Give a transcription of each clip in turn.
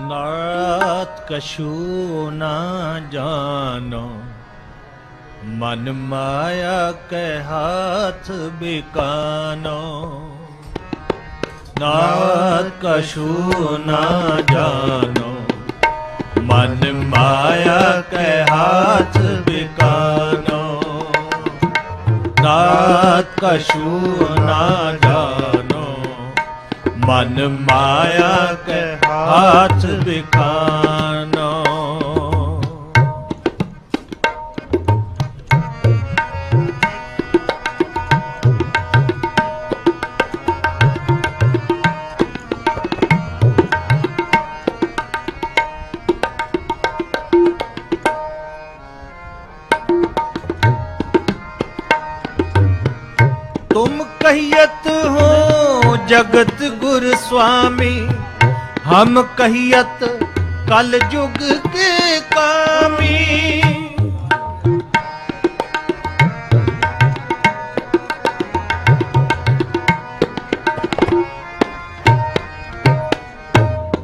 ਨਾਥ ਕਛੂ ਨਾ ਜਾਣੋ। ਮਨ ਮਾਇਆ ਕੈ ਹਾਥ ਬਿਕਾਨੋ। ਨਾਥ ਕਛੂ ਨਾ ਜਾਣੋ। ਮਨ ਮਾਇਆ ਕੈ ਹਾਥ ਬਿਕਾਨੋ। ਨਾਥ ਕਛੂ ਨਾ ਜਾਣੋ। ਮਨ ਮਾਇਆ ਕੈ ਹਾਥ ਵਿਖਾਨੋ ਤੁਮ ਕਹੀਤ ਹੋ ਜਗਤ ਗੁਰ ਸੁਆਮੀ ਹਮ ਕਹੀਅਤ ਕਲ ਜੁਗ ਕੇ ਕਾਮੀ।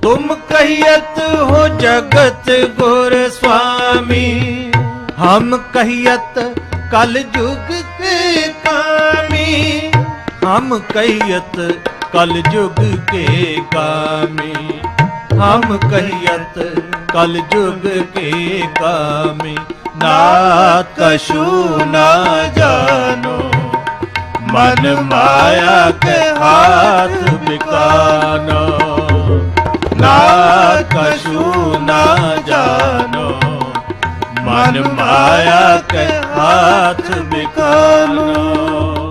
ਤੁਮ ਕਹੀਅਤ ਹੋ ਜਗਤ ਗੁਰ ਸੁਆਮੀ। ਹਮ ਕਹੀਅਤ ਕਲ ਜੁਗ ਕੇ ਕਾਮੀ। ਹਮ ਕਹੀਅਤ ਕਲ ਜੁਗ ਕੇ ਕਾਮੇ ਹਮ ਕਹਿਅਤ ਕਲ ਜੁਗ ਕੇ ਕਾਮੇ ਨਾ ਕਸ਼ੂ ਨਾ ਜਾਨੋ ਮਨ ਮਾਇਆ ਕੇ ਹਾਥ ਬਿਕਾਨਾ ਨਾ ਕਸ਼ੂ ਨਾ ਜਾਨੋ ਮਨ ਮਾਇਆ ਕੇ ਹਾਥ ਬਿਕਾਨਾ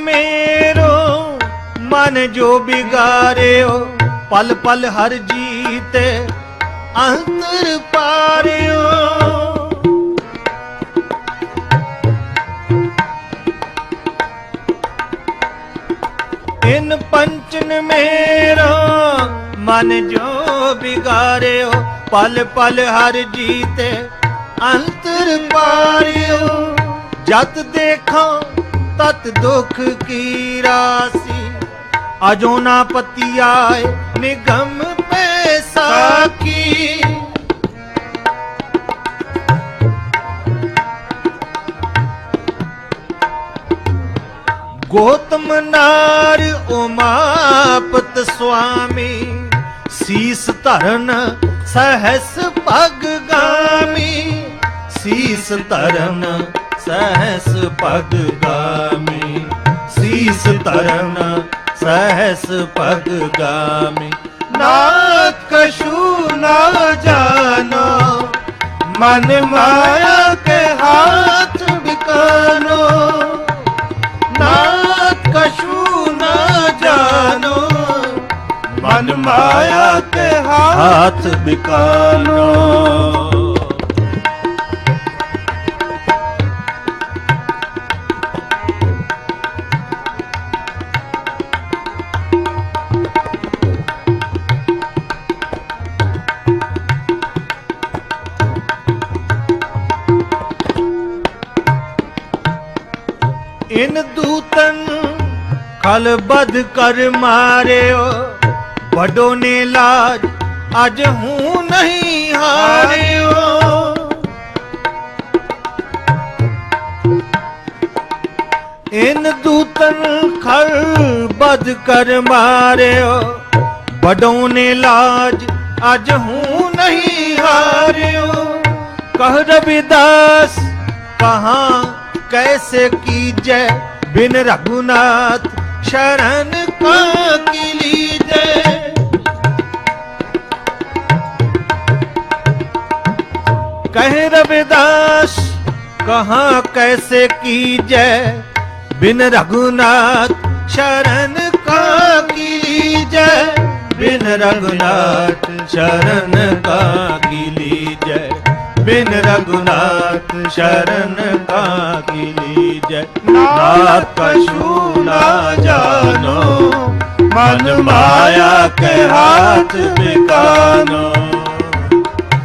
मेरो मन जो बिगाड़ियो पल पल हर जीते अंतर पारियो इन पंचन मेरो मन जो बिगाड़ियो पल पल हर जीते अंतर पारियो जत देखो ਤਤ ਦੁਖ ਕੀ ਰਾਸੀ? ਅਜੋ ਨਾ ਪਤੀ ਆਏ, ਨਿਗਮ ਪੈ ਸਾਕੀ ਗੋਤਮ ਨਾਰ ਉਮਾਪਤ ਸੁਆਮੀ, ਸੀਸ ਧਰਨ ਸਹਸ ਭਗ ਗਾਮੀ ਸੀਸ ਧਰਨ ਸਹਸ ਪਗ ਗਾਮੀ, ਸੀਸ ਧਰਨ ਸਹਸ ਪਗ ਗਾਮੀ। ਨਾਥ ਕਛੂ, ਨਾ ਜਾਨੋ, ਮਨ ਮਾਇਆ ਕੇ ਹਾਥ ਬਿਕਾਨੋ ਨਾਥ ਕਛੂ, ਨਾ ਜਾਨੋ, ਮਨ ਮਾਇਆ ਕੇ ਹਾਥ ਬਿਕਾਨੋ ਇਨ ਦੂਤਨ ਖਲ ਬਦ ਕਰ ਮਾਰਿਓ ਵੱਡੋ ਨੇ ਲਾਜ ਅਜ ਹੂੰ ਨਹੀਂ ਹਾਰਿਓ ਇਨ ਦੂਤਨ ਖਲ ਬਦ ਕਰ ਮਾਰਿਓ ਵੱਡੋ ਨੇ ਲਾਜ ਅਜ ਹੂੰ ਨਹੀਂ ਹਾਰਿਓ ਕਹ ਰਵਿਦਾਸ ਕਹਾਂ कैसे कीजय ਬਿਨ ਰਘੁਨਾਥ ਸ਼ਰਨ ਕਾ ਕਿਲੀ ਦੇ ਕਹਿ ਰਵਿਦਾਸ ਕਹਾ ਕੈਸੇ ਕੀਜੈ ਬਿਨ ਰਘੁਨਾਥ ਸ਼ਰਨ ਕਾ ਕੀਜੈ ਬਿਨ ਰਘੁਨਾਥ ਸ਼ਰਨ ਕਾ ਕੀਜੈ ਬਿਨ ਰਗੁਨਾਥ ਸ਼ਰਨ ਕਾ ਕੀ ਲੀਜੈ। ਨਾਥ ਕਛੂ ਨਾ ਜਾਣੋ ਮਨ ਮਾਇਆ ਕੇ ਹਾਥ ਬਿਕਾਨੋ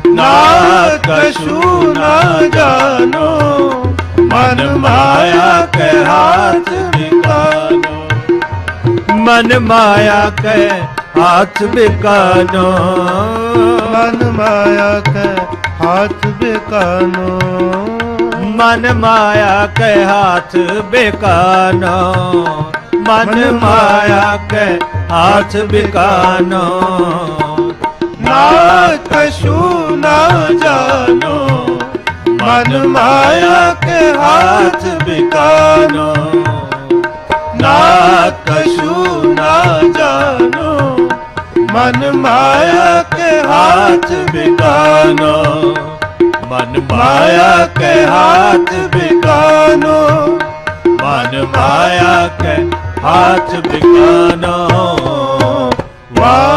ਨਾਥ ਕਛੂ ਨਾ ਜਾਣੋ ਮਨ ਮਾਇਆ ਕੇ ਹਾਥ ਬਿਕਾਨੋ ਮਨ ਮਾਇਆ ਕੇ हाथ बेकानो मन माया के हाथ बेकानो मन माया के हाथ बेकानो मन माया के हाथ बेकानो ना कशु ना जानो मन माया के हाथ बेकानो ਮਨ ਮਾਇਆ ਕੇ ਹਾਥ ਬਿਕਾਨੋ ਮਨ ਮਾਇਆ ਕੇ ਹਾਥ ਬਿਕਾਨੋ ਮਨ ਮਾਇਆ ਕੇ ਹਾਥ ਬਿਕਾਨੋ ਵਾਹ।